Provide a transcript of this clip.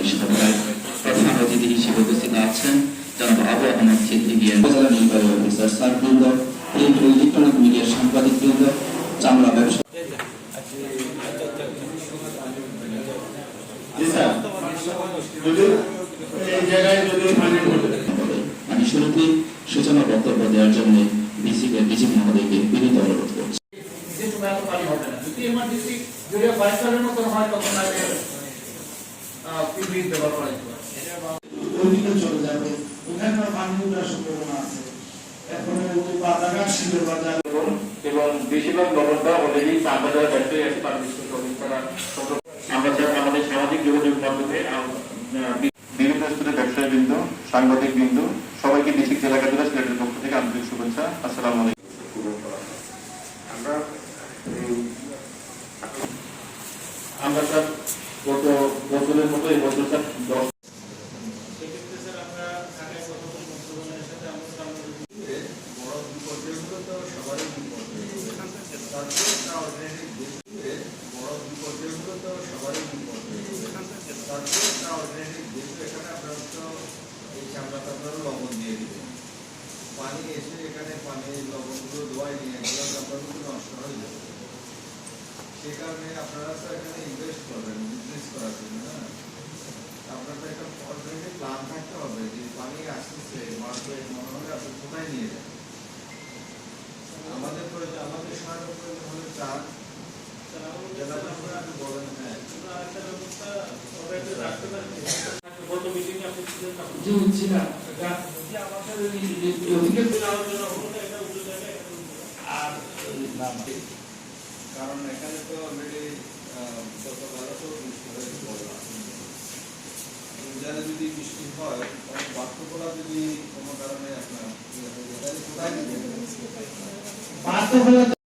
এই সভায় প্রধান অতিথি হিসেবে উপস্থিত আছেন জনাব আবু আহমদ সিদ্দিকিয়া উপজেলা নির্বাহী অফিসার স্যারবৃন্দ প্রিন্ট ও ইলেকট্রনিক মিডিয়ার সাংবাদিকবৃন্দ চামড়া ব্যবসা আমি শুরুতেই সূচনা বক্তব্য দেওয়ার জন্য ডিসিকে ডিসি মহোদয়কে বিনীত অনুরোধ করছি। যদি এমার্জেন্সি যদি মতন হয় তখন পিপিই ব্যবহার করা যেতে পারে চলে যাবে ওখানে পানি উঠার সম্ভাবনা আছে এখন বাজারঘাট শিবের বাজার এবং বেশিরভাগ লবণটা অলরেডি আমরা যারা আছে তার আমরা চাই আমাদের সামাজিক যোগাযোগ মাধ্যমে বিভিন্ন স্তরের ব্যবসায়ী বৃন্দ সাংবাদিক বৃন্দ সবাইকে ডিস্ট্রিক্ট জেলা কার্যালয় সিলেটের পক্ষ থেকে আন্তরিক শুভেচ্ছা আসসালামু আলাইকুম আমরা আমরা স্যার গত বছরের মতো এই বছর স্যার দশ পানি এসে এখানে পানি লবণগুলো ধোয়াই নিয়ে হয়ে সে কারণে আপনারা তো এখানে ইনভেস্ট করবেন কোথায় নিয়ে যাবেন আমাদের প্রয়োজন আমাদের সহায়তা প্রয়োজন হলে হ্যাঁ। কারণ এখানে তো অলরেডি গতকালও তো বৃষ্টি হয়েছে যদি বৃষ্টি হয় তখন বাক্যগুলা যদি কোনো কারণে আপনার ইয়ে হয়ে